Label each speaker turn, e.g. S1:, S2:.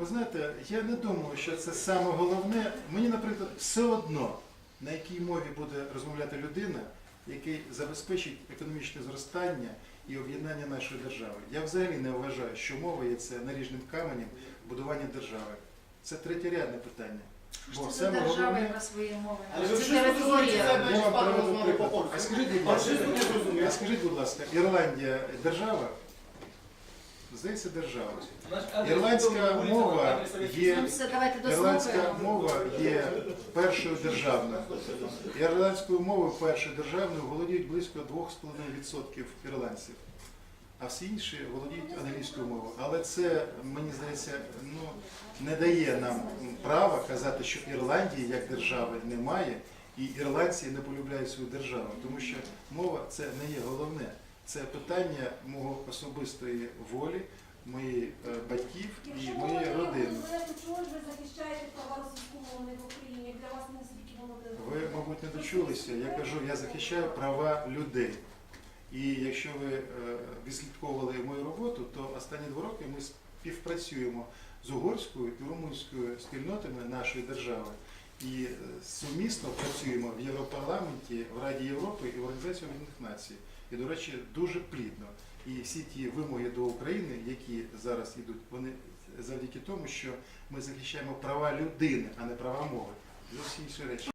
S1: ви знаєте, я не думаю, що це саме головне. Мені, наприклад, все одно, на якій мові буде розмовляти людина, який забезпечить економічне зростання і об'єднання нашої держави. Я взагалі не вважаю, що мова є це наріжним каменем будування держави. Це третєрядне питання. Бо
S2: це
S1: саме
S2: держава,
S1: головне-
S2: яка своєї мови?
S3: Але
S2: Це
S3: ви
S2: територія.
S1: Я вам приведу приклад. А скажіть, будь ласка, а скажіть, будь ласка, Ірландія держава? Здається, держава. Ірландська мова є Ірландська мова є першою державною. Ірландською мовою першою державною володіють близько 2,5% ірландців, а всі інші володіють англійською мовою. Але це, мені здається, ну, не дає нам права казати, що Ірландії як держави немає, і ірландці не полюбляють свою державу, тому що мова це не є головне. Це питання мого особистої волі, моїх е, батьків і моєї родини.
S4: чого ж ви захищаєте права російськомовних в Україні? Для вас наскільки воно
S1: Ви, мабуть, не дочулися. Я кажу, я захищаю права людей. І якщо ви е, відслідковували мою роботу, то останні два роки ми співпрацюємо з угорською і румунською спільнотами нашої держави. І е, сумісно працюємо в Європарламенті, в Раді Європи і в Організації Об'єднаних Націй. І, до речі, дуже плідно. І всі ті вимоги до України, які зараз йдуть, вони завдяки тому, що ми захищаємо права людини, а не права мови. Зовсім інші речі.